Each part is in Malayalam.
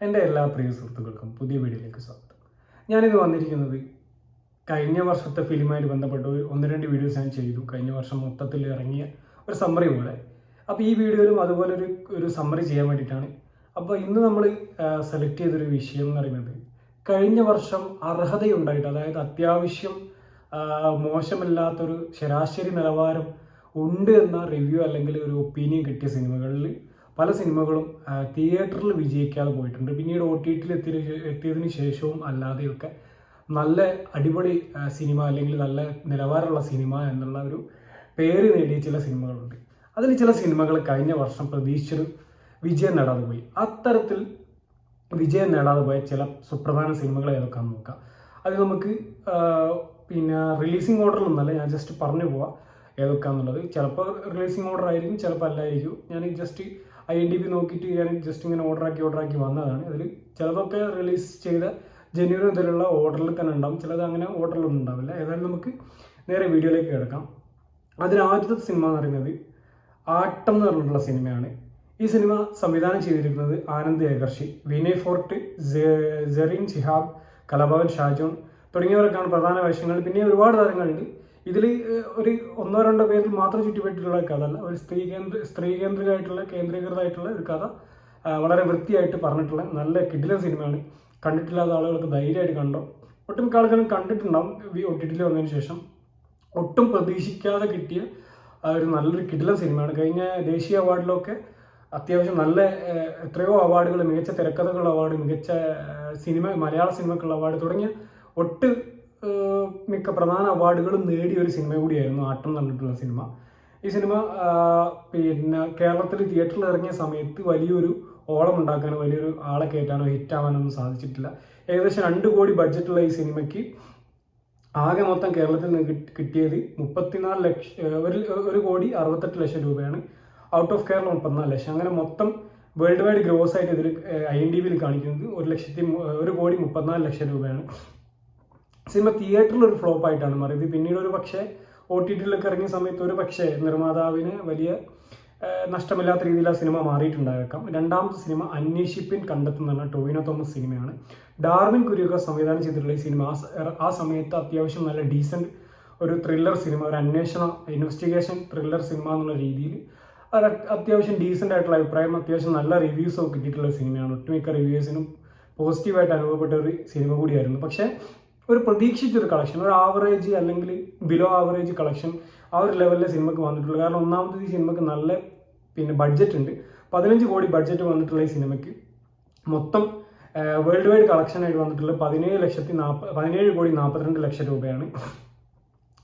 എന്റെ എല്ലാ പ്രിയ സുഹൃത്തുക്കൾക്കും പുതിയ വീഡിയോയിലേക്ക് സ്വാഗതം. ഞാനിത് വന്നിരിക്കുന്നത് കഴിഞ്ഞ വർഷത്തെ ഫിലിമായിട്ട് ബന്ധപ്പെട്ട് ഒന്ന് രണ്ട് വീഡിയോസ് ഞാൻ ചെയ്തു. കഴിഞ്ഞ വർഷം മൊത്തത്തിൽ ഇറങ്ങിയ ഒരു സമ്മറി പോലെ. അപ്പോൾ ഈ വീഡിയോയിലും അതുപോലെ ഒരു ഒരു സമ്മറി ചെയ്യാൻ വേണ്ടിയിട്ടാണ്. അപ്പോൾ ഇന്ന് നമ്മൾ സെലക്ട് ചെയ്തൊരു വിഷയം എന്ന് പറയുന്നത് കഴിഞ്ഞ വർഷം അർഹതയുണ്ടായിട്ട് അതായത് അത്യാവശ്യം മോശമല്ലാത്തൊരു ശരാശരി നിലവാരം ഉണ്ട് എന്ന റിവ്യൂ അല്ലെങ്കിൽ ഒരു ഒപ്പീനിയൻ കിട്ടിയ സിനിമകളിൽ പല സിനിമകളും തിയേറ്ററിൽ വിജയിക്കാതെ പോയിട്ടുണ്ട്. പിന്നീട് ഒ ടി ടിയിൽ എത്തി എത്തിയതിന് ശേഷവും അല്ലാതെയൊക്കെ നല്ല അടിപൊളി സിനിമ അല്ലെങ്കിൽ നല്ല നിലവാരമുള്ള സിനിമ എന്നുള്ള ഒരു പേര് നേടിയ ചില സിനിമകളുണ്ട്. അതിൽ ചില സിനിമകൾ കഴിഞ്ഞ വർഷം പ്രതീക്ഷിച്ചൊരു വിജയം നേടാതെ പോയി. അത്തരത്തിൽ വിജയം നേടാതെ പോയ ചില സുപ്രധാന സിനിമകൾ ഏതൊക്കെയാണെന്ന് നോക്കാം. അത് നമുക്ക് പിന്നെ പിന്നെ റിലീസിങ് ഒന്നല്ല ഞാൻ ജസ്റ്റ് പറഞ്ഞു പോവാം ഏതൊക്കെയാണെന്നുള്ളത് ചിലപ്പോൾ റിലീസിംഗ് ഓർഡർ ആയിരിക്കും ചിലപ്പോൾ അല്ലായിരിക്കും. ഞാൻ just I N D P നോക്കിയിട്ട് ഞാൻ ജസ്റ്റ് ഇങ്ങനെ ഓർഡർ ആക്കി ഓർഡർ ആക്കി വന്നതാണ്. അതിൽ ചിലതൊക്കെ റിലീസ് ചെയ്ത ജനുവരി മുതലുള്ള ഓർഡറിൽ തന്നെ ഉണ്ടാവും. ചിലത് അങ്ങനെ ഓർഡറിലൊന്നും ഉണ്ടാവില്ല. ഏതായാലും നമുക്ക് നേരെ വീഡിയോയിലേക്ക് കിടക്കാം. അതിൽ ആദ്യത്തെ സിനിമ എന്ന് പറയുന്നത് ആട്ടം എന്ന് പറഞ്ഞിട്ടുള്ള സിനിമയാണ് ഈ സിനിമ സംവിധാനം ചെയ്തിരിക്കുന്നത് ആനന്ദ് ഏകർഷി വിനയ് ഫോർട്ട് ജെറിൻ ശിഹാബ് കലാഭവൻ ഷാജോൺ തുടങ്ങിയവരൊക്കെയാണ് പ്രധാന വേഷങ്ങൾ പിന്നെ ഒരുപാട് താരങ്ങളുണ്ട്. ഇതിൽ ഒരു ഒന്നോ രണ്ടോ പേരിൽ മാത്രം ചുറ്റിപ്പറ്റിയിട്ടുള്ള കഥ. അല്ല ഒരു സ്ത്രീ കേന്ദ്ര സ്ത്രീ കേന്ദ്രികമായിട്ടുള്ള കേന്ദ്രീകൃതമായിട്ടുള്ള ഒരു കഥ വളരെ വൃത്തിയായിട്ട് പറഞ്ഞിട്ടുള്ള നല്ല കിടിലൻ സിനിമയാണ്. കണ്ടിട്ടില്ലാത്ത ആളുകൾക്ക് ധൈര്യമായിട്ട് കണ്ടോ? ഒട്ടുമിക്ക ആളുകളും കണ്ടിട്ടുണ്ടാവും. ഒ ടി വന്നതിന് ശേഷം ഒട്ടും പ്രതീക്ഷിക്കാതെ കിട്ടിയ ഒരു നല്ലൊരു കിടിലൻ സിനിമയാണ്. കഴിഞ്ഞ ദേശീയ അവാർഡിലൊക്കെ അത്യാവശ്യം നല്ല എത്രയോ അവാർഡുകൾ മികച്ച തിരക്കഥകളുള്ള അവാർഡ് മികച്ച സിനിമ മലയാള സിനിമക്കുള്ള അവാർഡ് തുടങ്ങിയ ഒട്ട് മിക്ക പ്രധാന അവാർഡുകളും നേടിയ ഒരു സിനിമ കൂടിയായിരുന്നു ആട്ടം എന്ന് സിനിമ. ഈ സിനിമ പിന്നെ കേരളത്തിൽ തിയേറ്ററിൽ ഇറങ്ങിയ സമയത്ത് വലിയൊരു ഓളം ഉണ്ടാക്കാനോ വലിയൊരു ആളെ കയറ്റാനോ ഹിറ്റാവാനോ ഒന്നും സാധിച്ചിട്ടില്ല. ഏകദേശം രണ്ട് കോടി ബഡ്ജറ്റുള്ള ഈ സിനിമയ്ക്ക് ആകെ മൊത്തം കേരളത്തിൽ നിന്ന് കിട്ടിയത് മുപ്പത്തിനാല് ലക്ഷം ഒരു ഒരു കോടി അറുപത്തെട്ട് ലക്ഷം രൂപയാണ്. ഔട്ട് ഓഫ് കേരള മുപ്പത്തിനാല് ലക്ഷം. അങ്ങനെ മൊത്തം വേൾഡ് വൈഡ് ഗ്രോസ് ആയിട്ട് ഇതിൽ ഐ എൻ ഡി വിയിൽ കാണിക്കുന്നത് ഒരു ലക്ഷത്തി ഒരു കോടി മുപ്പത്തിനാല് ലക്ഷം രൂപയാണ്. സിനിമ തിയേറ്ററിൽ ഒരു ഫ്ലോപ്പ് ആയിട്ടാണ് മാറിയത്. പിന്നീട് ഒരു പക്ഷേ ഒ ടി ടിയിലൊക്കെ ഇറങ്ങിയ സമയത്ത് ഒരു പക്ഷേ നിർമ്മാതാവിന് വലിയ നഷ്ടമില്ലാത്ത രീതിയിൽ ആ സിനിമ മാറിയിട്ടുണ്ടായേക്കാം. രണ്ടാമത്തെ സിനിമ അന്വേഷിപ്പിൻ കണ്ടെത്തുന്ന ടൊവിനോ തോമസ് സിനിമയാണ്. ഡാർവിൻ കുര്യൂക്ക സംവിധാനം ചെയ്തിട്ടുള്ള ഈ സിനിമ ആ സമയത്ത് അത്യാവശ്യം നല്ല ഡീസന്റ് ഒരു ത്രില്ലർ സിനിമ ഒരു അന്വേഷണ ഇൻവെസ്റ്റിഗേഷൻ ത്രില്ലർ സിനിമ എന്നുള്ള രീതിയിൽ അത് അത്യാവശ്യം ഡീസന്റ് ആയിട്ടുള്ള അഭിപ്രായം അത്യാവശ്യം നല്ല റിവ്യൂസൊക്കെ കിട്ടിയിട്ടുള്ള സിനിമയാണ്. ഒട്ടുമിക്ക റിവ്യൂസിനും പോസിറ്റീവായിട്ട് അനുഭവപ്പെട്ട ഒരു സിനിമ കൂടിയായിരുന്നു. പക്ഷേ ഒരു പ്രതീക്ഷിച്ചൊരു കളക്ഷൻ ഒരു ആവറേജ് അല്ലെങ്കിൽ ബിലോ ആവറേജ് കളക്ഷൻ ആ ഒരു ലെവലിലെ സിനിമക്ക് വന്നിട്ടുള്ളൂ. കാരണം ഒന്നാമത്തെ ഈ സിനിമക്ക് നല്ല പിന്നെ ബഡ്ജറ്റ് ഉണ്ട്. പതിനഞ്ച് കോടി ബഡ്ജറ്റ് വന്നിട്ടുള്ള ഈ സിനിമയ്ക്ക് മൊത്തം വേൾഡ് വൈഡ് കളക്ഷനായിട്ട് വന്നിട്ടുള്ളത് പതിനേഴ് ലക്ഷത്തി നാൽപ്പ പതിനേഴ് കോടി നാൽപ്പത്തിരണ്ട് ലക്ഷം രൂപയാണ്.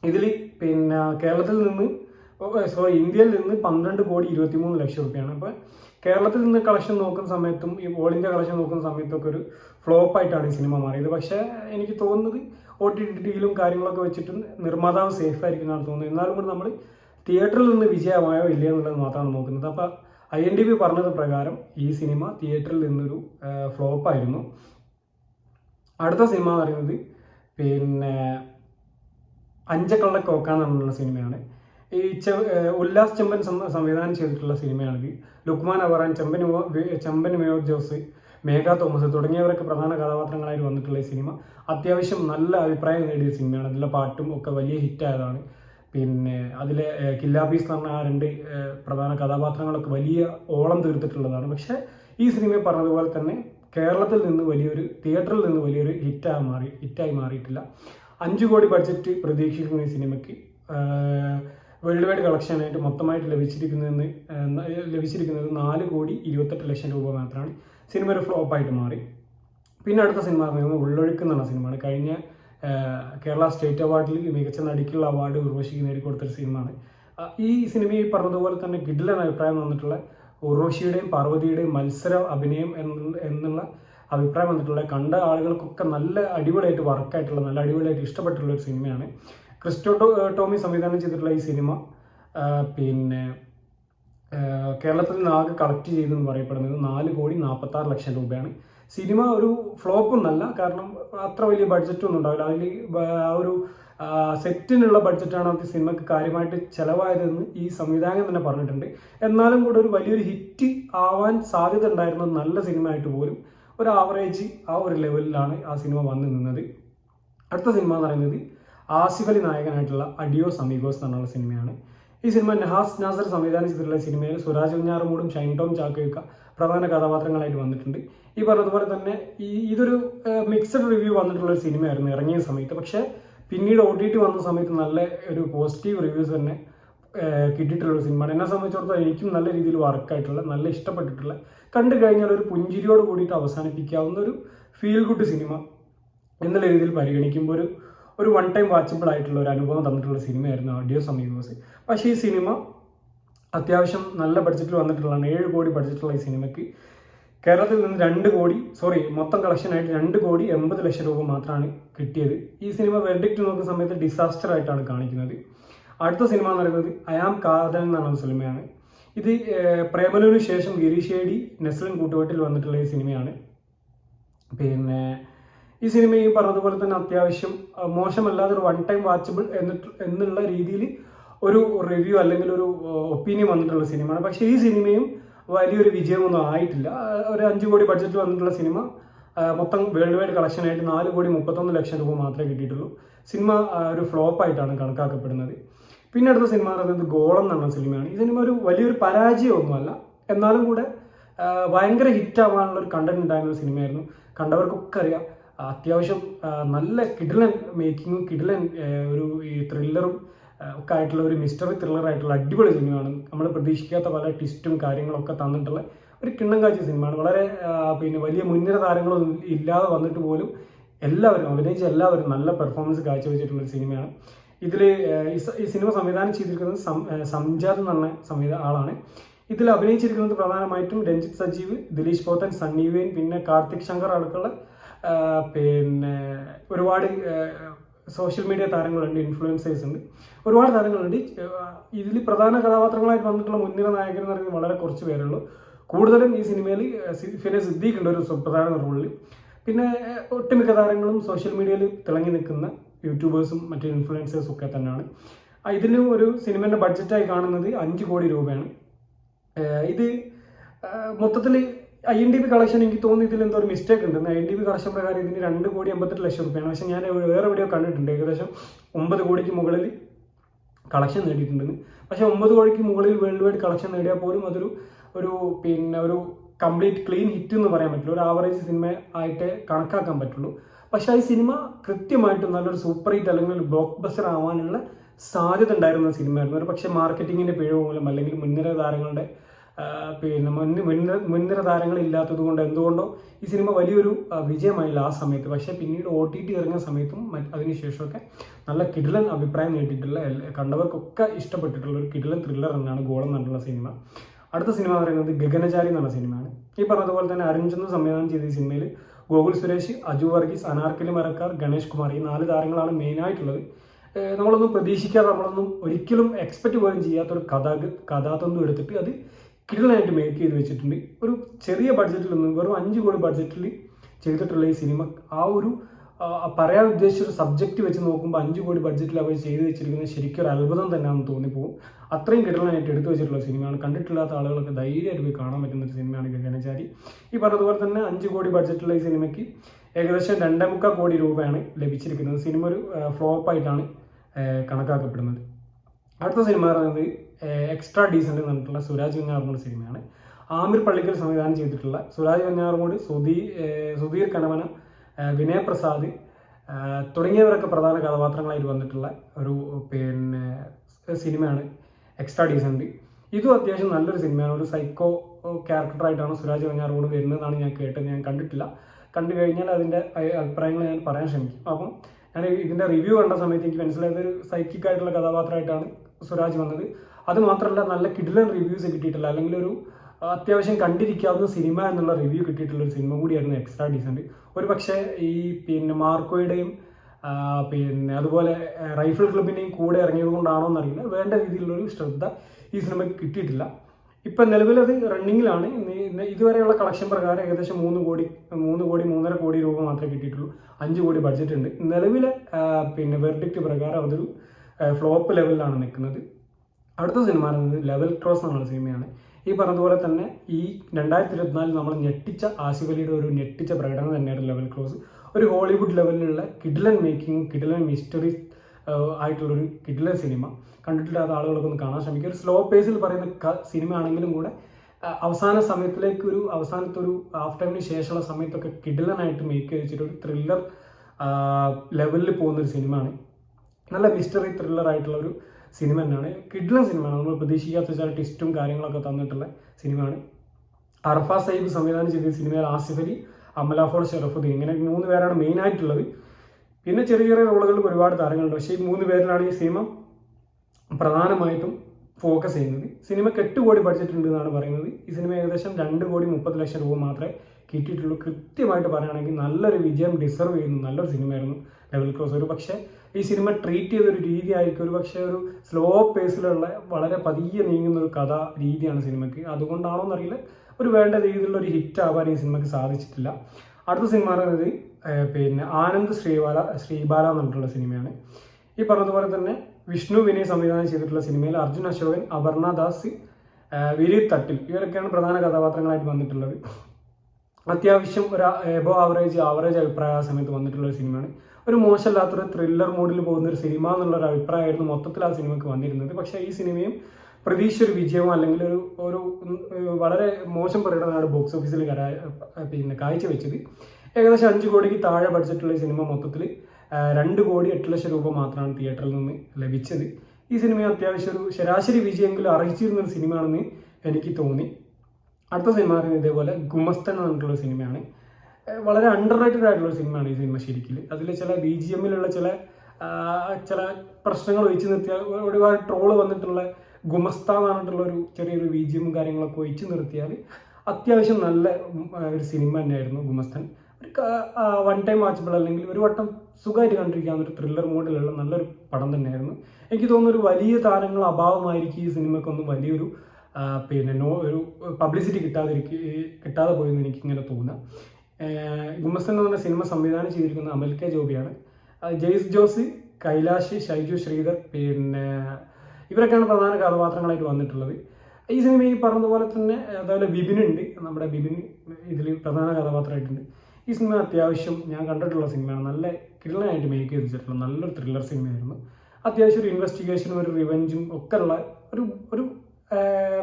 ഇതിൽ പിന്നെ കേരളത്തിൽ നിന്ന് സോറി ഇന്ത്യയിൽ നിന്ന് പന്ത്രണ്ട് കോടി ഇരുപത്തിമൂന്ന് ലക്ഷം രൂപയാണ്. അപ്പോൾ കേരളത്തിൽ നിന്ന് കളക്ഷൻ നോക്കുന്ന സമയത്തും ഈ ഓൾ ഇന്ത്യ കളക്ഷൻ നോക്കുന്ന സമയത്തൊക്കെ ഒരു ഫ്ലോപ്പ് ആയിട്ടാണ് ഈ സിനിമ മാറിയത്. പക്ഷേ എനിക്ക് തോന്നുന്നത് ഒ ടി ടിയിലും കാര്യങ്ങളൊക്കെ വെച്ചിട്ടും നിർമ്മാതാവ് സേഫ് ആയിരിക്കും എന്നാണ് തോന്നുന്നത്. എന്നാലും കൂടി നമ്മൾ തിയേറ്ററിൽ നിന്ന് വിജയമായോ ഇല്ലയോ എന്നുള്ളത് മാത്രമാണ് നോക്കുന്നത്. അപ്പോൾ ഐ എൻ ഡി ബി പറഞ്ഞത് പ്രകാരം ഈ സിനിമ തിയേറ്ററിൽ നിന്നൊരു ഫ്ലോപ്പ് ആയിരുന്നു. അടുത്ത സിനിമ എന്ന് പറയുന്നത് പിന്നെ അഞ്ചക്കള്ള കോക്ക എന്ന് പറഞ്ഞിട്ടുള്ള സിനിമയാണ് ഈ ഉല്ലാസ് ചെമ്പൻ സംവിധാനം ചെയ്തിട്ടുള്ള സിനിമയാണിത്. ലുക്മാൻ അവറാൻ ചെമ്പൻ ചെമ്പൻ വിനോദ് ജോസ് മേഘ തോമസ് തുടങ്ങിയവരൊക്കെ പ്രധാന കഥാപാത്രങ്ങളായി വന്നിട്ടുള്ള ഈ സിനിമ. അത്യാവശ്യം നല്ല അഭിപ്രായം നേടിയ സിനിമയാണ്. അതിലെ പാട്ടും ഒക്കെ വലിയ ഹിറ്റായതാണ്. പിന്നെ അതിലെ കില്ലാബീസ് എന്ന് പറഞ്ഞ ആ രണ്ട് പ്രധാന കഥാപാത്രങ്ങളൊക്കെ വലിയ ഓളം തീർത്തിട്ടുള്ളതാണ്. പക്ഷേ ഈ സിനിമയെ പറഞ്ഞതുപോലെ തന്നെ കേരളത്തിൽ നിന്ന് വലിയൊരു തിയേറ്ററിൽ നിന്ന് വലിയൊരു ഹിറ്റായി മാറി ഹിറ്റായി മാറിയിട്ടില്ല. അഞ്ച് കോടി ബഡ്ജറ്റ് പ്രതീക്ഷിക്കുന്ന ഈ സിനിമയ്ക്ക് വേൾഡ് വൈഡ് കളക്ഷനായിട്ട് മൊത്തമായിട്ട് ലഭിച്ചിരിക്കുന്നതെന്ന് ലഭിച്ചിരിക്കുന്നത് നാല് കോടി ഇരുപത്തെട്ട് ലക്ഷം രൂപ മാത്രമാണ്. സിനിമ ഒരു ഫ്ലോപ്പായിട്ട് മാറി. പിന്നെ അടുത്ത സിനിമ പറയുന്നത് ഉള്ളൊഴുക്ക് എന്നുള്ള സിനിമയാണ്. കഴിഞ്ഞ കേരള സ്റ്റേറ്റ് അവാർഡിൽ മികച്ച നടിക്കുള്ള അവാർഡ് ഉർവശിക്ക് നേടിക്കൊടുത്തൊരു സിനിമയാണ്. ഈ സിനിമയിൽ പറഞ്ഞതുപോലെ തന്നെ കിഡിലൻ അഭിപ്രായം വന്നിട്ടുള്ള ഉർവശിയുടെയും പാർവതിയുടെയും മത്സര അഭിനയം എന്നുള്ള അഭിപ്രായം വന്നിട്ടുള്ള കണ്ട ആളുകൾക്കൊക്കെ നല്ല അടിപൊളിയായിട്ട് വർക്കായിട്ടുള്ള നല്ല അടിപൊളിയായിട്ട് ഇഷ്ടപ്പെട്ടുള്ള ഒരു സിനിമയാണ്. ക്രിസ്റ്റോ ടോമി സംവിധാനം ചെയ്തിട്ടുള്ള ഈ സിനിമ പിന്നെ കേരളത്തിൽ നിന്ന് ആകെ കളക്ട് ചെയ്തെന്ന് പറയപ്പെടുന്നത് നാല് കോടി നാൽപ്പത്തി ആറ് ലക്ഷം രൂപയാണ്. സിനിമ ഒരു ഫ്ലോപ്പ് ഒന്നല്ല കാരണം അത്ര വലിയ ബഡ്ജറ്റ് ഒന്നും ഉണ്ടാവില്ല. അതിൽ ആ ഒരു സെറ്റിനുള്ള ബഡ്ജറ്റാണ് അത് സിനിമക്ക് കാര്യമായിട്ട് ചെലവായതെന്ന് ഈ സംവിധായകൻ തന്നെ പറഞ്ഞിട്ടുണ്ട്. എന്നാലും കൂടെ ഒരു വലിയൊരു ഹിറ്റ് ആവാൻ സാധ്യത ഉണ്ടായിരുന്ന നല്ല സിനിമ ആയിട്ട് പോലും ഒരു ആവറേജ് ആ ഒരു ലെവലിലാണ് ആ സിനിമ വന്നു നിന്നത്. അടുത്ത സിനിമ എന്ന് പറയുന്നത് ആസിഫ് അലി നായകനായിട്ടുള്ള അഡിയോ സമീഗോസ് എന്നുള്ള സിനിമയാണ്. ഈ സിനിമ നഹാസ് നാസർ സംവിധാനം ചെയ്തിട്ടുള്ള സിനിമയിൽ സുരാജ് കുഞ്ഞാറുമൂടും ഷൈൻ ടോം ചാക്കയൊക്കെ പ്രധാന കഥാപാത്രങ്ങളായിട്ട് വന്നിട്ടുണ്ട്. ഈ പറഞ്ഞതുപോലെ തന്നെ ഈ ഇതൊരു മിക്സഡ് റിവ്യൂ വന്നിട്ടുള്ള ഒരു സിനിമയായിരുന്നു ഇറങ്ങിയ സമയത്ത്. പക്ഷേ പിന്നീട് ഒ ടി ടി വന്ന സമയത്ത് നല്ല ഒരു പോസിറ്റീവ് റിവ്യൂസ് തന്നെ കിട്ടിയിട്ടുള്ള സിനിമയാണ്. എന്നെ സംബന്ധിച്ചിടത്തോളം എനിക്കും നല്ല രീതിയിൽ വർക്കായിട്ടുള്ള നല്ല ഇഷ്ടപ്പെട്ടിട്ടുള്ള കണ്ടു കഴിഞ്ഞാൽ ഒരു പുഞ്ചിരിയോട് കൂടിയിട്ട് അവസാനിപ്പിക്കാവുന്ന ഒരു ഫീൽ ഗുഡ് സിനിമ എന്നുള്ള രീതിയിൽ പരിഗണിക്കുമ്പോൾ ഒരു ഒരു വൺ ടൈം വാച്ചബിൾ ആയിട്ടുള്ള ഒരു അനുഭവം തന്നിട്ടുള്ള സിനിമയായിരുന്നു ഓഡിയോ സമീപസ് പക്ഷേ ഈ സിനിമ അത്യാവശ്യം നല്ല ബഡ്ജറ്റിൽ വന്നിട്ടുള്ളതാണ്. ഏഴ് കോടി ബഡ്ജറ്റുള്ള ഈ സിനിമയ്ക്ക് കേരളത്തിൽ നിന്ന് രണ്ട് കോടി സോറി മൊത്തം കളക്ഷനായിട്ട് രണ്ട് കോടി എൺപത് ലക്ഷം രൂപ മാത്രമാണ് കിട്ടിയത്. ഈ സിനിമ വെർഡിക്റ്റ് നോക്കുന്ന സമയത്ത് ഡിസാസ്റ്റർ ആയിട്ടാണ് കാണിക്കുന്നത്. അടുത്ത സിനിമ എന്ന് പറയുന്നത് അയാം കാതൽ എന്നാണ് സിനിമയാണ്. ഇത് പ്രേമലൂരിന് ശേഷം ഗിരീഷേടി നെസ്ലിൻ കൂട്ടുകെട്ടിൽ വന്നിട്ടുള്ള ഈ സിനിമയാണ്. പിന്നെ ഈ സിനിമ ഈ പറഞ്ഞതുപോലെ തന്നെ അത്യാവശ്യം മോശമല്ലാതെ ഒരു വൺ ടൈം വാച്ചബിൾ എന്നിട്ട് എന്നുള്ള രീതിയിൽ ഒരു റിവ്യൂ അല്ലെങ്കിൽ ഒരു ഒപ്പീനിയൻ വന്നിട്ടുള്ള സിനിമയാണ് പക്ഷേ ഈ സിനിമയും വലിയൊരു വിജയമൊന്നും ആയിട്ടില്ല. ഒരു അഞ്ച് കോടി ബഡ്ജറ്റിൽ വന്നിട്ടുള്ള സിനിമ മൊത്തം വേൾഡ് വൈഡ് കളക്ഷനായിട്ട് നാല് കോടി മുപ്പത്തൊന്ന് ലക്ഷം രൂപ മാത്രമേ കിട്ടിയിട്ടുള്ളൂ. സിനിമ ഒരു ഫ്ലോപ്പ് ആയിട്ടാണ് കണക്കാക്കപ്പെടുന്നത്. പിന്നെ അടുത്ത സിനിമ എന്ന് പറയുന്നത് ഗോളം എന്ന് സിനിമയാണ് ഈ സിനിമ ഒരു വലിയൊരു പരാജയമൊന്നുമല്ല. എന്നാലും കൂടെ ഭയങ്കര ഹിറ്റ് ആവാനുള്ള ഒരു കണ്ടന്റ് ഉണ്ടായിരുന്ന സിനിമയായിരുന്നു കണ്ടവർക്കൊക്കെ അറിയാം. അത്യാവശ്യം നല്ല കിടിലൻ മേക്കിങ്ങും കിടിലൻ ഒരു ഈ ത്രില്ലറും ഒക്കെ ആയിട്ടുള്ള ഒരു മിസ്റ്ററി ത്രില്ലർ ആയിട്ടുള്ള അടിപൊളി സിനിമയാണ് നമ്മൾ പ്രതീക്ഷിക്കാത്ത പല ട്വിസ്റ്റും കാര്യങ്ങളൊക്കെ തന്നിട്ടുള്ള ഒരു കിണ്ണം കാഴ്ച സിനിമയാണ് വളരെ പിന്നെ വലിയ മുൻനിര താരങ്ങളൊന്നും ഇല്ലാതെ വന്നിട്ട് പോലും എല്ലാവരും അഭിനയിച്ച എല്ലാവരും നല്ല പെർഫോമൻസ് കാഴ്ചവെച്ചിട്ടുള്ള ഒരു സിനിമയാണ് ഇതിൽ ഈ സിനിമ സംവിധാനം ചെയ്തിരിക്കുന്നത് സംജാത് എന്ന് പറഞ്ഞ സംവിധാ ആളാണ്. ഇതിൽ അഭിനയിച്ചിരിക്കുന്നത് പ്രധാനമായിട്ടും രഞ്ജിത്ത് സജീവ് ദിലീഷ് പോത്തൻ സണ്ണി വെയിൻ പിന്നെ കാർത്തിക് ശങ്കർ അടക്കമുള്ള പിന്നെ ഒരുപാട് സോഷ്യൽ മീഡിയ താരങ്ങളുണ്ട് ഇൻഫ്ലുവൻസേഴ്സ് ഉണ്ട്. ഒരുപാട് താരങ്ങളുണ്ട്. ഇതിൽ പ്രധാന കഥാപാത്രങ്ങളായിട്ട് വന്നിട്ടുള്ള മുൻനിര നായകൻ എന്ന് പറയുന്നത് വളരെ കുറച്ച് പേരുള്ളൂ കൂടുതലും ഈ സിനിമയിൽ ഫിനെ സിദ്ദീഖ് ഉണ്ട് ഒരു സുപ്രധാന റോളിൽ പിന്നെ ഒട്ടുമിക്ക താരങ്ങളും സോഷ്യൽ മീഡിയയിൽ തിളങ്ങി നിൽക്കുന്ന യൂട്യൂബേഴ്സും മറ്റു ഇൻഫ്ലുവൻസേഴ്സും ഒക്കെ തന്നെയാണ്. ഇതിന് ഒരു സിനിമേന്റെ ബഡ്ജറ്റായി കാണുന്നത് അഞ്ച് കോടി രൂപയാണ്. ഇത് മൊത്തത്തിൽ I N D P collection എനിക്ക് തോന്നുന്നു ഇതിൽ എന്തോ ഒരു മിസ്റ്റേക്ക് ഉണ്ട്. I N D P collection പ്രകാരം ഇതിന് രണ്ട് കോടി എൺപത്തെട്ട് ലക്ഷം റുപ്യാണ് പക്ഷേ ഞാൻ വേറെ എവിടെയോ കണ്ടിട്ടുണ്ട്. ഏകദേശം ഒമ്പത് കോടിക്ക് മുകളിൽ കളക്ഷൻ നേടിയിട്ടുണ്ടെന്ന് പക്ഷേ ഒമ്പത് കോടിക്ക് മുകളിൽ വേൾഡ് വൈഡ് കളക്ഷൻ നേടിയാൽ പോലും അതൊരു ഒരു പിന്നെ ഒരു കംപ്ലീറ്റ് ക്ലീൻ ഹിറ്റ് എന്ന് പറയാൻ പറ്റില്ല. ഒരു ആവറേജ് സിനിമ ആയിട്ട് കണക്കാക്കാൻ പറ്റുള്ളൂ. പക്ഷേ ആ സിനിമ കൃത്യമായിട്ട് നല്ലൊരു സൂപ്പർ ഹിറ്റ് അല്ലെങ്കിൽ ബ്ലോക്ക് ബസ്റ്റർ ആവാനുള്ള സാധ്യത ഉണ്ടായിരുന്ന സിനിമയായിരുന്നു ഒരു പക്ഷേ മാർക്കറ്റിങ്ങിന്റെ പിഴവ് മൂലം അല്ലെങ്കിൽ മുൻനിര താരങ്ങളുടെ പിന്നെ മുൻ മുൻനിര മുൻനിര താരങ്ങൾ ഇല്ലാത്തത് കൊണ്ട് എന്തുകൊണ്ടോ ഈ സിനിമ വലിയൊരു വിജയമായില്ല ആ സമയത്ത്. പക്ഷേ പിന്നീട് ഒ ടി ടി ഇറങ്ങിയ സമയത്തും അതിനുശേഷമൊക്കെ നല്ല കിടിലൻ അഭിപ്രായം നേടിയിട്ടുള്ള കണ്ടവർക്കൊക്കെ ഇഷ്ടപ്പെട്ടിട്ടുള്ള ഒരു കിടിലൻ ത്രില്ലർ എന്നാണ് ഗോളം എന്നുള്ള സിനിമ. അടുത്ത സിനിമ പറയുന്നത് ഗഗനചാരി എന്നുള്ള സിനിമയാണ്. ഈ പറഞ്ഞതുപോലെ തന്നെ അരുൺചന്ദ് സംവിധാനം ചെയ്ത ഈ സിനിമയിൽ ഗോകുൽ സുരേഷ് അജു വർഗീസ് അനാർക്കലി മരക്കാർ ഗണേഷ് കുമാർ ഈ നാല് താരങ്ങളാണ് മെയിനായിട്ടുള്ളത് നമ്മളൊന്നും പ്രതീക്ഷിക്കാതെ നമ്മളൊന്നും ഒരിക്കലും എക്സ്പെക്ട് പോലും ചെയ്യാത്തൊരു കഥ കഥാതന്തു എടുത്തിട്ട് അത് കിടലായിട്ട് മേക്ക് ചെയ്ത് വെച്ചിട്ടുണ്ട്. ഒരു ചെറിയ ബഡ്ജറ്റിൽ ഒന്നും വെറും അഞ്ച് കോടി ബഡ്ജറ്റിൽ ചെയ്തിട്ടുള്ള ഈ സിനിമ ആ ഒരു പറയാൻ ഉദ്ദേശിച്ച ഒരു സബ്ജക്റ്റ് വെച്ച് നോക്കുമ്പോൾ അഞ്ച് കോടി ബഡ്ജറ്റിൽ അവർ ചെയ്തു വെച്ചിരിക്കുന്നത് ശരിക്കും ഒരു അത്ഭുതം തന്നെയാണെന്ന് തോന്നിപ്പോകും അത്രയും കിടലായിട്ട് എടുത്തു വെച്ചിട്ടുള്ള സിനിമയാണ് കണ്ടിട്ടില്ലാത്ത ആളുകളൊക്കെ ധൈര്യമായിട്ട് പോയി കാണാൻ പറ്റുന്ന ഒരു സിനിമയാണ് ഗഗനചാരി. ഈ പറഞ്ഞതുപോലെ തന്നെ അഞ്ച് കോടി ബഡ്ജറ്റുള്ള ഈ സിനിമയ്ക്ക് ഏകദേശം രണ്ടേ മുക്കാൽ കോടി രൂപയാണ് ലഭിച്ചിരിക്കുന്നത്. സിനിമ ഒരു ഫ്ലോപ്പായിട്ടാണ് കണക്കാക്കപ്പെടുന്നത്. അടുത്ത സിനിമ പറയുന്നത് എക്സ്ട്രാ ഡീസന്റ് എന്ന് പറഞ്ഞിട്ടുള്ള സുരാജ് വെഞ്ഞാറുമൂട് സിനിമയാണ്. ആമിർ പള്ളിക്കൽ സംവിധാനം ചെയ്തിട്ടുള്ള സുരാജ് വെഞ്ഞാറുമൂട് സുധീ സുധീർ കണവനം വിനയ് പ്രസാദ് തുടങ്ങിയവരൊക്കെ പ്രധാന കഥാപാത്രങ്ങളായിട്ട് വന്നിട്ടുള്ള ഒരു പിന്നെ സിനിമയാണ് എക്സ്ട്രാ ഡീസന്റ് ഇതും അത്യാവശ്യം നല്ലൊരു സിനിമയാണ്. ഒരു സൈക്കോ ക്യാരക്ടറായിട്ടാണ് സുരാജ് വെഞ്ഞാറുമൂട് വരുന്നതെന്നാണ് ഞാൻ കേട്ടത്. ഞാൻ കണ്ടിട്ടില്ല. കണ്ടു കഴിഞ്ഞാൽ അതിന്റെ അഭിപ്രായങ്ങൾ ഞാൻ പറയാൻ ശ്രമിക്കും. അപ്പം ഞാൻ ഇതിന്റെ റിവ്യൂ കണ്ട സമയത്ത് എനിക്ക് മനസ്സിലായത് ഒരു സൈക്കിക് ആയിട്ടുള്ള കഥാപാത്രമായിട്ടാണ് സുരാജ് വന്നത്. അത് മാത്രമല്ല നല്ല കിടിലൻ റിവ്യൂസ് കിട്ടിയിട്ടില്ല. അല്ലെങ്കിൽ ഒരു അത്യാവശ്യം കണ്ടിരിക്കാവുന്ന സിനിമ എന്നുള്ള റിവ്യൂ കിട്ടിയിട്ടുള്ള ഒരു സിനിമ കൂടിയായിരുന്നു എക്സ്ട്രാ ഡീസന്റ് ഒരു പക്ഷേ ഈ പിന്നെ മാർക്കോയുടെയും പിന്നെ അതുപോലെ റൈഫിൾ ക്ലബിന്റെയും കൂടെ ഇറങ്ങിയത് കൊണ്ടാണോ എന്നറിയില്ല. വേണ്ട രീതിയിലുള്ളൊരു ശ്രദ്ധ ഈ സിനിമയ്ക്ക് കിട്ടിയിട്ടില്ല. ഇപ്പം നിലവിലത് റണ്ണിങ്ങിലാണ് ഇതുവരെയുള്ള കളക്ഷൻ പ്രകാരം ഏകദേശം മൂന്ന് കോടി മൂന്ന് കോടി മൂന്നര കോടി രൂപ മാത്രമേ കിട്ടിയിട്ടുള്ളൂ. അഞ്ച് കോടി ബഡ്ജറ്റ് ഉണ്ട്. നിലവിലെ പിന്നെ വെർഡിക്റ്റ് പ്രകാരം അതൊരു ഫ്ലോപ്പ് ലെവലിലാണ് നിൽക്കുന്നത്. അടുത്ത സിനിമ പറയുന്നത് ലെവൽ ക്രോസ് എന്നുള്ള സിനിമയാണ്. ഈ പറഞ്ഞതുപോലെ തന്നെ ഈ രണ്ടായിരത്തി ഇരുപത്തിനാലിൽ നമ്മൾ ഞെട്ടിച്ച ആസിഫ് അലിയുടെ ഒരു ഞെട്ടിച്ച പ്രകടനം തന്നെയാണ് ലെവൽ ക്രോസ് ഒരു ഹോളിവുഡ് ലെവലിലുള്ള കിഡ്ലൻ മേക്കിംഗ് കിഡ്ലൻ മിസ്റ്ററി ആയിട്ടുള്ളൊരു കിഡിലൻ സിനിമ. കണ്ടിട്ടില്ലാത്ത ആളുകളൊക്കെ ഒന്ന് കാണാൻ ശ്രമിക്കുക. ഒരു സ്ലോ പേസിൽ പറയുന്ന സിനിമ ആണെങ്കിലും കൂടെ അവസാന സമയത്തിലേക്ക് ഒരു അവസാനത്തെ ഒരു ഹാഫ് ശേഷമുള്ള സമയത്തൊക്കെ കിഡിലനായിട്ട് മേക്ക് ചെയ്ത് വെച്ചിട്ട് ഒരു ത്രില്ലർ ലെവലിൽ പോകുന്ന ഒരു സിനിമയാണ്. നല്ല മിസ്റ്ററി ത്രില്ലർ ആയിട്ടുള്ള ഒരു സിനിമ തന്നെയാണ്. കിഡിലൻ സിനിമയാണ്. നമ്മൾ പ്രതീക്ഷിക്കാത്ത ചില ട്വിസ്റ്റും കാര്യങ്ങളൊക്കെ തന്നിട്ടുള്ള സിനിമയാണ്. അർഫ സൈബ് സംവിധാനം ചെയ്ത സിനിമയിൽ ആസിഫ് അലി അമലാഫോൾ ഷെറഫുദ്ദീൻ ഇങ്ങനെ മൂന്ന് പേരാണ് മെയിൻ ആയിട്ടുള്ളത്. പിന്നെ ചെറിയ ചെറിയ റോളുകളിൽ ഒരുപാട് താരങ്ങളുണ്ട്. പക്ഷേ ഈ മൂന്ന് പേരിലാണ് ഈ സിനിമ പ്രധാനമായിട്ടും ഫോക്കസ് ചെയ്യുന്നത്. സിനിമയ്ക്ക് എട്ട് കോടി ബഡ്ജറ്റ് ഉണ്ട് എന്നാണ് പറയുന്നത്. ഈ സിനിമ ഏകദേശം രണ്ട് കോടി മുപ്പത് ലക്ഷം രൂപ മാത്രമേ കിട്ടിയിട്ടുള്ളൂ. കൃത്യമായിട്ട് പറയുകയാണെങ്കിൽ നല്ലൊരു വിജയം ഡിസർവ് ചെയ്യുന്നു. നല്ലൊരു സിനിമയായിരുന്നു. ലെവൽ ക്രോസ് ഒരു പക്ഷേ ഈ സിനിമ ട്രീറ്റ് ചെയ്തൊരു രീതി ആയിരിക്കും ഒരു പക്ഷേ ഒരു സ്ലോ പേസിലുള്ള വളരെ പതിയെ നീങ്ങുന്ന ഒരു കഥ രീതിയാണ് സിനിമയ്ക്ക്. അതുകൊണ്ടാണോ എന്നറിയില്ല. ഒരു വേണ്ട രീതിയിലുള്ള ഒരു ഹിറ്റ് ആവാൻ ഈ സിനിമയ്ക്ക് സാധിച്ചിട്ടില്ല. അടുത്ത സിനിമ പറയുന്നത് പിന്നെ ആനന്ദ് ശ്രീബാല ശ്രീബാല എന്ന് പറഞ്ഞിട്ടുള്ള സിനിമയാണ്. ഈ പറഞ്ഞതുപോലെ തന്നെ വിഷ്ണു വിനയ് സംവിധാനം ചെയ്തിട്ടുള്ള സിനിമയിൽ അർജുൻ അശോകൻ അപർണ ദാസ് വിരി തട്ടിൽ ഇവരൊക്കെയാണ് പ്രധാന കഥാപാത്രങ്ങളായിട്ട് വന്നിട്ടുള്ളത്. അത്യാവശ്യം ഒരു എബോ ആവറേജ് ആവറേജ് അഭിപ്രായ സമയത്ത് വന്നിട്ടുള്ള ഒരു സിനിമയാണ്. ഒരു മോശമല്ലാത്തൊരു ത്രില്ലർ മൂഡിൽ പോകുന്ന ഒരു സിനിമ എന്നുള്ള ഒരു അഭിപ്രായമായിരുന്നു മൊത്തത്തിൽ ആ സിനിമയ്ക്ക് വന്നിരുന്നത്. പക്ഷേ ഈ സിനിമയും പ്രതീക്ഷ ഒരു വിജയവും അല്ലെങ്കിൽ ഒരു ഒരു വളരെ മോശം പ്രകടനമാണ് ബോക്സ് ഓഫീസിൽ പിന്നെ കാഴ്ചവെച്ചത്. ഏകദേശം അഞ്ച് കോടിക്ക് താഴെ ബഡ്ജറ്റുള്ള സിനിമ മൊത്തത്തിൽ രണ്ട് കോടി എട്ട് ലക്ഷം രൂപ മാത്രമാണ് തിയേറ്ററിൽ നിന്ന് ലഭിച്ചത്. ഈ സിനിമ അത്യാവശ്യം ഒരു ശരാശരി വിജയമെങ്കിലും അറിയിച്ചിരുന്ന ഒരു സിനിമയാണെന്ന് എനിക്ക് തോന്നി. അടുത്ത സിനിമ ഇതേപോലെ ഗുമസ്തൻ എന്ന് പറഞ്ഞിട്ടുള്ള സിനിമയാണ് വളരെ അണ്ടർ റേറ്റഡ് ആയിട്ടുള്ള സിനിമയാണ് ഈ സിനിമ ശരിക്കും അതിൽ ചില ബി ജി എമ്മിലുള്ള ചില ചില പ്രശ്നങ്ങൾ ഒഴിച്ചു നിർത്തിയ ഒരുപാട് ട്രോൾ വന്നിട്ടുള്ള ഗുമസ്ത എന്ന് പറഞ്ഞിട്ടുള്ള ഒരു ചെറിയൊരു ബി ജി എമ്മും കാര്യങ്ങളൊക്കെ ഒഴിച്ചു നിർത്തിയാൽ അത്യാവശ്യം നല്ല ഒരു സിനിമ തന്നെയായിരുന്നു ഗുമസ്തൻ. ഒരു വൺ ടൈം വാച്ചബിൾ അല്ലെങ്കിൽ ഒരു വട്ടം സുഖമായിട്ട് കണ്ടിരിക്കാവുന്ന ഒരു ത്രില്ലർ മോഡിലുള്ള നല്ലൊരു പടം തന്നെയായിരുന്നു. എനിക്ക് തോന്നുന്നു ഒരു വലിയ താരങ്ങൾ അഭാവമായിരിക്കും ഈ സിനിമക്കൊന്നും വലിയൊരു പിന്നെ നോ ഒരു പബ്ലിസിറ്റി കിട്ടാതിരിക്കുക കിട്ടാതെ പോയെന്ന് എനിക്കിങ്ങനെ തോന്നുക ഗുമസ്തൻ എന്ന് പറഞ്ഞ സിനിമ സംവിധാനം ചെയ്തിരിക്കുന്ന അമൽ കെ ജോബിയാണ്. ജെയ്സ് ജോസ് കൈലാഷ് ഷൈജു ശ്രീധർ പിന്നെ ഇവരൊക്കെയാണ് പ്രധാന കഥാപാത്രങ്ങളായിട്ട് വന്നിട്ടുള്ളത്. ഈ സിനിമ ഈ പറഞ്ഞതുപോലെ തന്നെ അതുപോലെ ബിബിനുണ്ട് നമ്മുടെ ബിബിൻ ഇതിൽ പ്രധാന കഥാപാത്രമായിട്ടുണ്ട്. ഈ സിനിമ അത്യാവശ്യം ഞാൻ കണ്ടിട്ടുള്ള സിനിമയാണ്. നല്ല കിള്ളനായിട്ട് മേക്ക് ചെയ്ത് വെച്ചിട്ടുള്ള നല്ലൊരു ത്രില്ലർ സിനിമയായിരുന്നു. അത്യാവശ്യം ഒരു ഇൻവെസ്റ്റിഗേഷനും ഒരു റിവെഞ്ചും ഒക്കെ ഉള്ള ഒരു ഒരു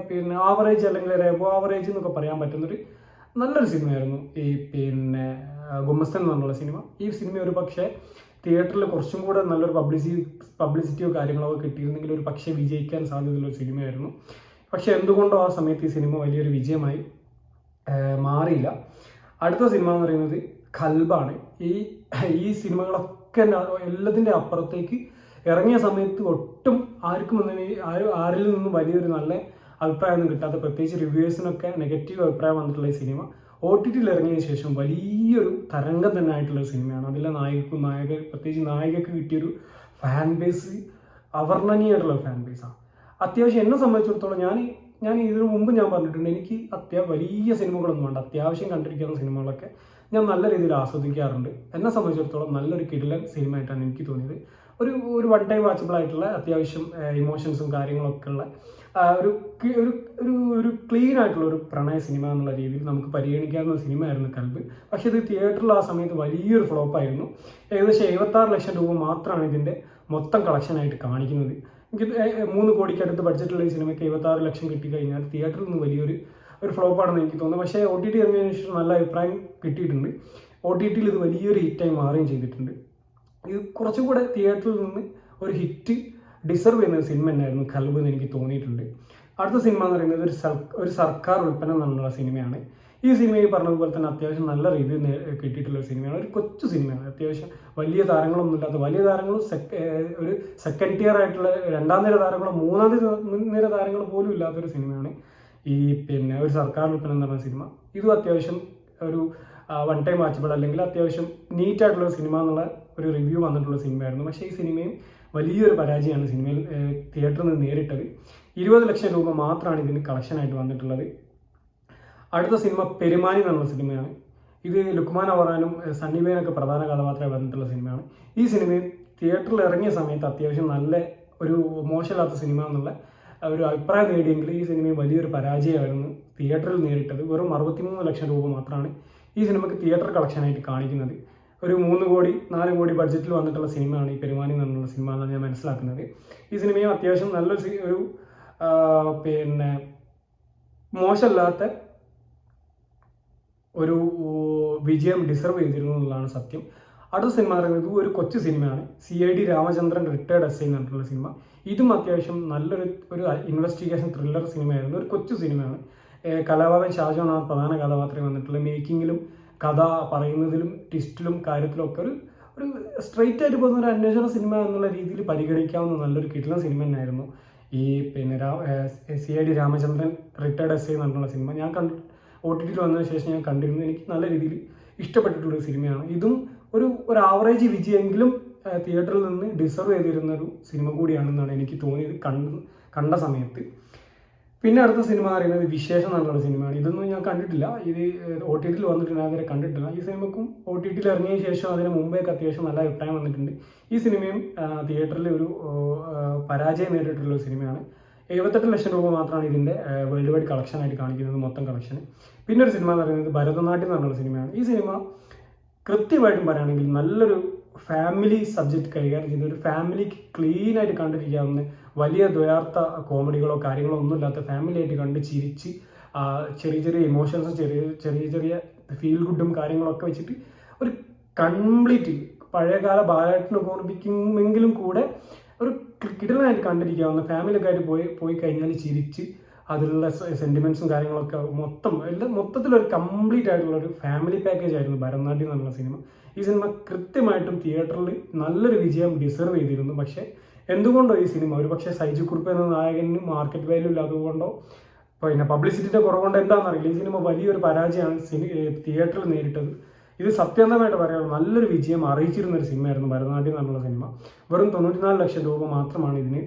പിന്നെ ആവറേജ് അല്ലെങ്കിൽ ഒരു എബോ ആവറേജ് എന്നൊക്കെ പറയാൻ പറ്റുന്നൊരു നല്ലൊരു സിനിമയായിരുന്നു ഈ പിന്നെ ഗുമസ്തൻ എന്നുള്ള സിനിമ. ഈ സിനിമ ഒരു പക്ഷേ തിയേറ്ററിൽ കുറച്ചും കൂടെ നല്ലൊരു പബ്ലിസിറ്റി പബ്ലിസിറ്റിയോ കാര്യങ്ങളോ കിട്ടിയിരുന്നെങ്കിൽ ഒരു പക്ഷേ വിജയിക്കാൻ സാധ്യതയുള്ള സിനിമയായിരുന്നു. പക്ഷേ എന്തുകൊണ്ടോ ആ സമയത്ത് ഈ സിനിമ വലിയൊരു വിജയമായി മാറിയില്ല. അടുത്ത സിനിമ എന്ന് പറയുന്നത് ഖൽബാണ് ഈ ഈ സിനിമകളൊക്കെ എല്ലാത്തിന്റെ അപ്പുറത്തേക്ക് ഇറങ്ങിയ സമയത്ത് ഒട്ടും ആർക്കും ഒന്നും ആരും ആരിൽ നിന്നും വലിയൊരു നല്ല അഭിപ്രായമൊന്നും കിട്ടാത്ത പ്രത്യേകിച്ച് റിവ്യൂസിനൊക്കെ നെഗറ്റീവ് അഭിപ്രായം വന്നിട്ടുള്ള ഈ സിനിമ ഒ ടി ടിയിൽ ഇറങ്ങിയതിന് ശേഷം വലിയൊരു തരംഗം തന്നെ ആയിട്ടുള്ള സിനിമയാണ് അതിലെ നായകക്കും നായക പ്രത്യേകിച്ച് നായികക്ക് കിട്ടിയൊരു ഫാൻ ബേസ് അവർണനീയായിട്ടുള്ള ഫാൻ ബേസാണ് അത്യാവശ്യം എന്നെ സംബന്ധിച്ചിടത്തോളം ഞാൻ ഞാൻ ഇതിനു മുമ്പ് ഞാൻ പറഞ്ഞിട്ടുണ്ട് എനിക്ക് അത്യാ വലിയ സിനിമകളൊന്നും വേണ്ട. അത്യാവശ്യം കണ്ടിരിക്കുന്ന സിനിമകളൊക്കെ ഞാൻ നല്ല രീതിയിൽ ആസ്വദിക്കാറുണ്ട്. എന്നെ സംബന്ധിച്ചിടത്തോളം നല്ലൊരു കിടിലൻ സിനിമയായിട്ടാണ് എനിക്ക് തോന്നിയത്. ഒരു ഒരു വൺ ടൈം വാച്ചബിൾ ആയിട്ടുള്ള അത്യാവശ്യം ഇമോഷൻസും കാര്യങ്ങളൊക്കെ ഉള്ള ഒരു ഒരു ഒരു ഒരു ക്ലീൻ ആയിട്ടുള്ള ഒരു പ്രണയ സിനിമ എന്നുള്ള രീതിയിൽ നമുക്ക് പരിഗണിക്കാവുന്ന സിനിമയായിരുന്നു കൽബ്. പക്ഷേ ഇത് തിയേറ്ററിൽ ആ സമയത്ത് വലിയൊരു ഫ്ലോപ്പ് ആയിരുന്നു. ഏകദേശം എഴുപത്താറ് ലക്ഷം രൂപ മാത്രമാണ് ഇതിന്റെ മൊത്തം കളക്ഷനായിട്ട് കാണിക്കുന്നത്. എനിക്ക് മൂന്ന് കോടിക്കടുത്ത് ബഡ്ജറ്റുള്ള ഈ സിനിമയ്ക്ക് എഴുപത്താറ് ലക്ഷം കിട്ടിക്കഴിഞ്ഞാൽ തിയേറ്ററിൽ നിന്ന് വലിയൊരു ഒരു ഫ്ലോപ്പാണെന്ന് എനിക്ക് തോന്നുന്നു. പക്ഷേ ഒ ടി ടി ഇറങ്ങിയതിനു ശേഷം നല്ല അഭിപ്രായം കിട്ടിയിട്ടുണ്ട്. ഒ ടി ടിയിൽ ഇത് വലിയൊരു ഹിറ്റായി മാറുകയും ചെയ്തിട്ടുണ്ട്. ഇത് കുറച്ചും കൂടെ തിയേറ്ററിൽ നിന്ന് ഒരു ഹിറ്റ് ഡിസർവ് ചെയ്യുന്ന സിനിമ തന്നെയായിരുന്നു കൽബ് എന്ന് എനിക്ക് തോന്നിയിട്ടുണ്ട്. അടുത്ത സിനിമ എന്ന് പറയുന്നത് ഒരു ഒരു സർക്കാർ ഉൽപ്പന്നം എന്നുള്ള സിനിമയാണ് ഈ സിനിമ ഈ പറഞ്ഞതുപോലെ തന്നെ അത്യാവശ്യം നല്ല റിവ്യൂ കിട്ടിയിട്ടുള്ള ഒരു സിനിമയാണ് ഒരു കൊച്ചു സിനിമയാണ് അത്യാവശ്യം വലിയ താരങ്ങളൊന്നും ഇല്ലാത്ത വലിയ താരങ്ങളും ഒരു സെക്കൻഡ് ടിയർ ആയിട്ടുള്ള രണ്ടാം നിര താരങ്ങളോ മൂന്നാം നിര താരങ്ങൾ പോലും ഇല്ലാത്തൊരു സിനിമയാണ് ഈ പിന്നെ ഒരു സർക്കാർ ഉൽപ്പന്നം എന്ന് പറഞ്ഞ സിനിമ ഇതും അത്യാവശ്യം ഒരു വൺ ടൈം വാച്ചബിൾ അല്ലെങ്കിൽ അത്യാവശ്യം നീറ്റ് ആയിട്ടുള്ള സിനിമ എന്നുള്ള ഒരു റിവ്യൂ വന്നിട്ടുള്ള സിനിമയായിരുന്നു പക്ഷേ ഈ സിനിമയും വലിയൊരു പരാജയമാണ് സിനിമയിൽ തിയേറ്ററിൽ നിന്ന് നേരിട്ടത്. ഇരുപത് ലക്ഷം രൂപ മാത്രമാണ് ഇതിന് കളക്ഷനായിട്ട് വന്നിട്ടുള്ളത്. അടുത്ത സിനിമ പെരുമാനി എന്നുള്ള സിനിമയാണ് ഇത് ലുക്മാൻ അവറാനും സണ്ണി പ്രധാന കഥാപാത്രമായി വന്നിട്ടുള്ള സിനിമയാണ് ഈ സിനിമയും തിയേറ്ററിൽ ഇറങ്ങിയ സമയത്ത് അത്യാവശ്യം നല്ല ഒരു മോശമില്ലാത്ത സിനിമ എന്നുള്ള ഒരു അഭിപ്രായം നേടിയെങ്കിൽ ഈ സിനിമ വലിയൊരു പരാജയമായിരുന്നു തിയേറ്ററിൽ നേരിട്ടത്. വെറും അറുപത്തിമൂന്ന് ലക്ഷം രൂപ മാത്രമാണ് ഈ സിനിമക്ക് തിയേറ്റർ കളക്ഷനായിട്ട് കാണിക്കുന്നത്. ഒരു മൂന്ന് കോടി നാല് കോടി ബഡ്ജറ്റിൽ വന്നിട്ടുള്ള സിനിമയാണ് ഈ പെരുമാനി എന്നുള്ള സിനിമ എന്നാണ് ഞാൻ മനസ്സിലാക്കുന്നത്. ഈ സിനിമയും അത്യാവശ്യം നല്ലൊരു ഒരു പിന്നെ മോശമല്ലാത്ത ഒരു വിജയം ഡിസർവ് ചെയ്തിരുന്നു എന്നുള്ളതാണ് സത്യം. അടുത്ത സിനിമ എന്ന് പറയുന്നത് ഒരു കൊച്ചു സിനിമയാണ്. C I D Ramachandran retired S എന്ന് പറഞ്ഞിട്ടുള്ള സിനിമ. ഇതും അത്യാവശ്യം നല്ലൊരു ഒരു ഇൻവെസ്റ്റിഗേഷൻ ത്രില്ലർ സിനിമയായിരുന്നു. ഒരു കൊച്ചു സിനിമയാണ്. കലാഭവൻ ആ പ്രധാന കഥാപാത്രം വന്നിട്ടുള്ളത്. മേക്കിങ്ങിലും കഥ പറയുന്നതിലും ട്വിസ്റ്റിലും കാര്യത്തിലും ഒക്കെ ഒരു ഒരു സ്ട്രെയിറ്റ് ആയിട്ട് പോകുന്ന ഒരു അന്വേഷണ സിനിമ എന്നുള്ള രീതിയിൽ പരിഗണിക്കാവുന്ന നല്ലൊരു കിട്ടുന്ന സിനിമ തന്നെയായിരുന്നു. ഈ പിന്നെ C I D Ramachandran retired S I എന്നുള്ള സിനിമ. ഞാൻ കണ്ട് ഒ ടി ടിയിൽ വന്നതിന് ശേഷം ഞാൻ കണ്ടിരുന്നു. എനിക്ക് നല്ല രീതിയിൽ ഇഷ്ടപ്പെട്ടിട്ടുള്ള ഒരു സിനിമയാണ്. ഇതും ഒരു ഒരു ആവറേജ് വിജയമെങ്കിലും തിയേറ്ററിൽ നിന്ന് ഡിസർവ് ചെയ്തിരുന്ന ഒരു സിനിമ കൂടിയാണെന്നാണ് എനിക്ക് തോന്നിയത് കണ്ട കണ്ട സമയത്ത്. പിന്നെ അടുത്ത സിനിമ പറയുന്നത് വിശേഷം എന്നുള്ള സിനിമയാണ്. ഇതൊന്നും ഞാൻ കണ്ടിട്ടില്ല. ഇത് ഒ ടി ടിയിൽ വന്നിട്ടുണ്ട്. അതുവരെ കണ്ടിട്ടില്ല. ഈ സിനിമക്കും ഒ ടി ടിയിൽ ഇറങ്ങിയ ശേഷം അതിന് മുമ്പേക്ക് അത്യാവശ്യം നല്ല അഭിപ്രായം വന്നിട്ടുണ്ട്. ഈ സിനിമയും തിയേറ്ററിൽ ഒരു പരാജയം നേരിട്ടുള്ള സിനിമയാണ്. എഴുപത്തെട്ട് ലക്ഷം രൂപ മാത്രമാണ് ഇതിന്റെ വേൾഡ് വൈഡ് കളക്ഷൻ ആയിട്ട് കാണിക്കുന്നത് മൊത്തം കളക്ഷൻ പിന്നെ ഒരു സിനിമ എന്ന് പറയുന്നത് ഭരതനാട്യം എന്ന് സിനിമയാണ്. ഈ സിനിമ കൃത്യമായിട്ടും പറയുകയാണെങ്കിൽ നല്ലൊരു ഫാമിലി സബ്ജക്റ്റ് കൈകാര്യം ചെയ്യുന്ന ഒരു ഫാമിലിക്ക് ക്ലീൻ ആയിട്ട് കണ്ടിരിക്കാവുന്ന വലിയ ദ്വയാർത്ഥ കോമഡികളോ കാര്യങ്ങളോ ഒന്നും ഇല്ലാത്ത ഫാമിലി ആയിട്ട് കണ്ട് ചിരിച്ച് ചെറിയ ചെറിയ ഇമോഷൻസും ചെറിയ ചെറിയ ചെറിയ ഫീൽ ഗുഡും കാര്യങ്ങളൊക്കെ വെച്ചിട്ട് ഒരു കംപ്ലീറ്റ് പഴയകാല ബാലേട്ടനെ ഓർമ്മിക്കുമെങ്കിലും കൂടെ ഒരു കിടലായിട്ട് കണ്ടിരിക്കാവുന്ന ഫാമിലിയൊക്കെ ആയിട്ട് പോയി പോയി കഴിഞ്ഞാൽ ചിരിച്ച് അതിലുള്ള സെന്റിമെന്റ്സും കാര്യങ്ങളൊക്കെ മൊത്തം എല്ലാം മൊത്തത്തിലൊരു കംപ്ലീറ്റ് ആയിട്ടുള്ള ഒരു ഫാമിലി പാക്കേജ് ആയിരുന്നു ഭരതനാട്യം എന്നുള്ള സിനിമ. ഈ സിനിമ കൃത്യമായിട്ടും തിയേറ്ററിൽ നല്ലൊരു വിജയം ഡിസർവ് ചെയ്തിരുന്നു. പക്ഷേ എന്തുകൊണ്ടോ ഈ സിനിമ? ഒരുപക്ഷെ സൈജു കുറുപ്പ് എന്ന നായകന് മാർക്കറ്റ് വാല്യൂ ഇല്ലാത്തതുകൊണ്ടോ പിന്നെ പബ്ലിസിറ്റിയുടെ കുറവുകൊണ്ട് എന്താണെന്നറിയില്ല. ഈ സിനിമ വലിയൊരു പരാജയമാണ് സിനി തിയേറ്ററിൽ നേരിട്ടത്. ഇത് സത്യന്തമായിട്ട് പറയാനുള്ള നല്ലൊരു വിജയം അറിയിച്ചിരുന്ന ഒരു സിനിമയായിരുന്നു ഭരതനാട്യം എന്നുള്ള സിനിമ. വെറും തൊണ്ണൂറ്റിനാല് ലക്ഷം രൂപ മാത്രമാണ് ഇതിന്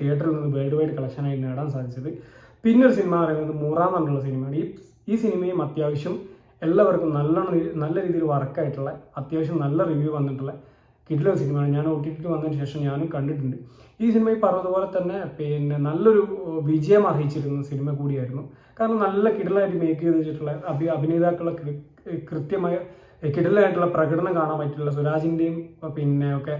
തിയേറ്ററിൽ നിന്ന് വേൾഡ് വൈഡ് കളക്ഷനായി നേടാൻ സാധിച്ചത്. പിന്നെ ഒരു സിനിമ പറയുന്നത് മൂറാം എന്നുള്ള സിനിമയാണ്. ഈ ഈ സിനിമയും അത്യാവശ്യം എല്ലാവർക്കും നല്ലോണം നല്ല രീതിയിൽ വർക്കായിട്ടുള്ള അത്യാവശ്യം നല്ല റിവ്യൂ വന്നിട്ടുള്ള കിഡിലോ സിനിമയാണ്. ഞാൻ ഒ ടി ടി വന്നതിന് ശേഷം ഞാനും കണ്ടിട്ടുണ്ട്. ഈ സിനിമ ഈ പറഞ്ഞതുപോലെ തന്നെ പിന്നെ നല്ലൊരു വിജയം അർഹിച്ചിരുന്ന സിനിമ കൂടിയായിരുന്നു. കാരണം നല്ല കിടലായിട്ട് മേക്ക് ചെയ്ത് വെച്ചിട്ടുള്ള അഭി അഭിനേതാക്കളെ കൃത്യമായ കിടലായിട്ടുള്ള പ്രകടനം കാണാൻ പറ്റില്ല സുരാജിന്റെയും പിന്നെ ഒക്കെ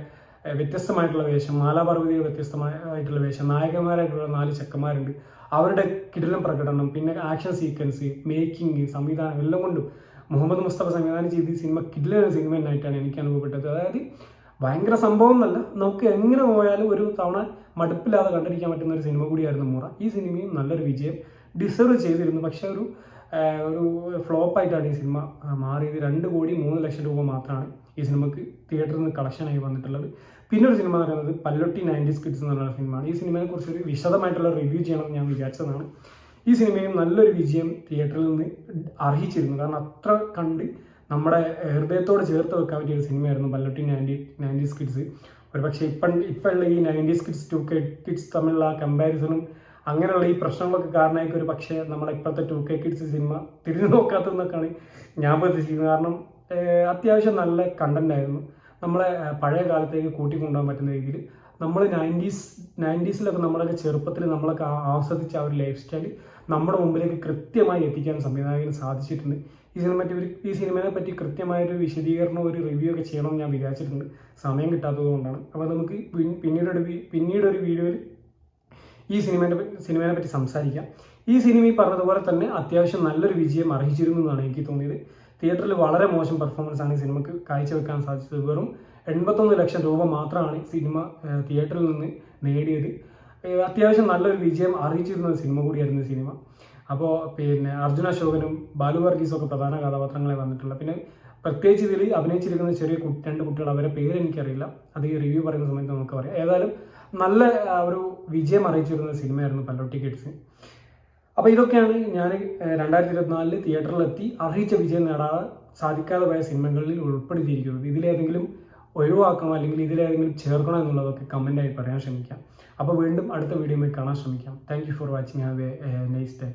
വ്യത്യസ്തമായിട്ടുള്ള വേഷം മാലാപർവതിയുടെ വ്യത്യസ്തമായിട്ടുള്ള വേഷം നായകന്മാരായിട്ടുള്ള നാല് ചെക്കന്മാരുണ്ട്. അവരുടെ കിടലം പ്രകടനം പിന്നെ ആക്ഷൻ സീക്വൻസ് മേക്കിംഗ് സംവിധാനം എല്ലാം കൊണ്ടും മുഹമ്മദ് മുസ്തഫ സംവിധാനം ചെയ്ത് ഈ സിനിമ കിടിലൻ സിനിമ എന്നായിട്ടാണ് എനിക്ക് അനുഭവപ്പെട്ടത്. അതായത് ഭയങ്കര സംഭവം എന്നല്ല നമുക്ക് എങ്ങനെ പോയാലും ഒരു തവണ മടുപ്പില്ലാതെ കണ്ടിരിക്കാൻ പറ്റുന്ന ഒരു സിനിമ കൂടിയായിരുന്നു മൂറ. ഈ സിനിമയും നല്ലൊരു വിജയം. ഡിസേർവ് ചെയ്തിരുന്നു. പക്ഷെ ഒരു ഒരു ഫ്ലോപ്പായിട്ടാണ് ഈ സിനിമ മാറിയത്. രണ്ട് കോടി മൂന്ന് ലക്ഷം രൂപ മാത്രമാണ് ഈ സിനിമക്ക് തിയേറ്ററിൽ നിന്ന് കളക്ഷനായി വന്നിട്ടുള്ളത്. പിന്നെ ഒരു സിനിമ എന്ന് പറയുന്നത് പല്ലൊട്ടി നയന്റീസ് കിഡ്സ് പറയുന്ന സിനിമയാണ്. ഈ സിനിമയെ കുറിച്ച് ഒരു വിശദമായിട്ടുള്ള റിവ്യൂ ചെയ്യണമെന്ന് ഞാൻ വിചാരിച്ചതാണ്. ഈ സിനിമയും നല്ലൊരു വിജയം തിയേറ്ററിൽ നിന്ന് അർഹിച്ചിരുന്നു. കാരണം അത്ര കണ്ട് നമ്മുടെ ഹൃദയത്തോട് ചേർത്ത് വെക്കാൻ പറ്റിയ ഒരു സിനിമയായിരുന്നു പല്ലൊട്ടി നയന്റി നയന്റീസ് കിഡ്സ്. ഒരു പക്ഷേ ഇപ്പം ഇപ്പോഴുള്ള ഈ nineties kids two K kids തമ്മിലുള്ള കമ്പാരിസണും അങ്ങനെയുള്ള ഈ പ്രശ്നങ്ങളൊക്കെ കാരണമായിട്ട് ഒരു പക്ഷേ നമ്മുടെ ഇപ്പോഴത്തെ ടു കെ കിഡ്സ് സിനിമ തിരിഞ്ഞു നോക്കാത്തതെന്നൊക്കെയാണ് ഞാൻ പ്രതീക്ഷിക്കുന്നത്. കാരണം അത്യാവശ്യം നല്ല കണ്ടന്റ് ആയിരുന്നു. നമ്മളെ പഴയ കാലത്തേക്ക് കൂട്ടിക്കൊണ്ടുപോകാൻ പറ്റുന്ന രീതിയിൽ. നമ്മൾ നയന്റീസ് നയന്റീസിലൊക്കെ നമ്മളൊക്കെ ചെറുപ്പത്തിൽ നമ്മളൊക്കെ ആസ്വദിച്ച ആ ഒരു ലൈഫ് സ്റ്റൈൽ നമ്മുടെ മുമ്പിലേക്ക് കൃത്യമായി എത്തിക്കാൻ സംവിധായകന് സാധിച്ചിട്ടുണ്ട്. ഈ സിനിമ ഈ സിനിമയെ പറ്റി കൃത്യമായൊരു വിശദീകരണം ഒരു റിവ്യൂ ഒക്കെ ചെയ്യണമെന്ന് ഞാൻ വിചാരിച്ചിട്ടുണ്ട്. സമയം കിട്ടാത്തത് കൊണ്ടാണ്. അപ്പോൾ നമുക്ക് പിന്നീടൊരു പിന്നീട് ഒരു വി- പിന്നീട് ഒരു വീഡിയോയിൽ ഈ സിനിമേനെ പറ്റി സിനിമയെ പറ്റി സംസാരിക്കാം. ഈ സിനിമ ഈ പറഞ്ഞതുപോലെ തന്നെ അത്യാവശ്യം നല്ലൊരു വിജയം അർഹിച്ചിരുന്നു എന്നാണ് എനിക്ക് തോന്നിയത്. തിയേറ്ററിൽ വളരെ മോശം പെർഫോമൻസ് ആണ് ഈ സിനിമക്ക് കാഴ്ചവെക്കാൻ സാധിച്ചത്. വെറും എൺപത്തൊന്ന് ലക്ഷം രൂപ മാത്രമാണ് സിനിമ തിയേറ്ററിൽ നിന്ന് നേടിയത്. അത്യാവശ്യം നല്ലൊരു വിജയം അറിയിച്ചിരുന്ന ഒരു സിനിമ കൂടിയായിരുന്നു സിനിമ അപ്പോൾ പിന്നെ അർജുന അശോകനും ബാലു വർഗീസും ഒക്കെ പ്രധാന കഥാപാത്രങ്ങളെ വന്നിട്ടുള്ള പിന്നെ പ്രത്യേകിച്ച് ഇതിൽ അഭിനയിച്ചിരിക്കുന്ന ചെറിയ രണ്ട് കുട്ടികൾ അവരെ പേര് എനിക്കറിയില്ല. അത് ഈ റിവ്യൂ പറയുന്ന സമയത്ത് നമുക്ക് പറയാം. ഏതായാലും നല്ല ഒരു വിജയം അറിയിച്ചിരുന്ന സിനിമയായിരുന്നു പല്ലോട്ടി കിഡ്സ് അപ്പോൾ ഇതൊക്കെയാണ് ഞാൻ രണ്ടായിരത്തി ഇരുപത്തിനാലിൽ തിയേറ്ററിലെത്തി അറിയിച്ച വിജയം നേടാതെ സാധിക്കാതെ പോയ സിനിമകളിൽ ഉൾപ്പെടുത്തിയിരിക്കുന്നത്. ഇതിലേതെങ്കിലും ഒഴിവാക്കണോ അല്ലെങ്കിൽ ഇതിലേതെങ്കിലും ചേർക്കണോ എന്നുള്ളതൊക്കെ കമന്റായി പറയാൻ ശ്രമിക്കാം. അപ്പോൾ വീണ്ടും അടുത്ത വീഡിയോയിൽ കാണാൻ ശ്രമിക്കാം. Thank for watching have a nice day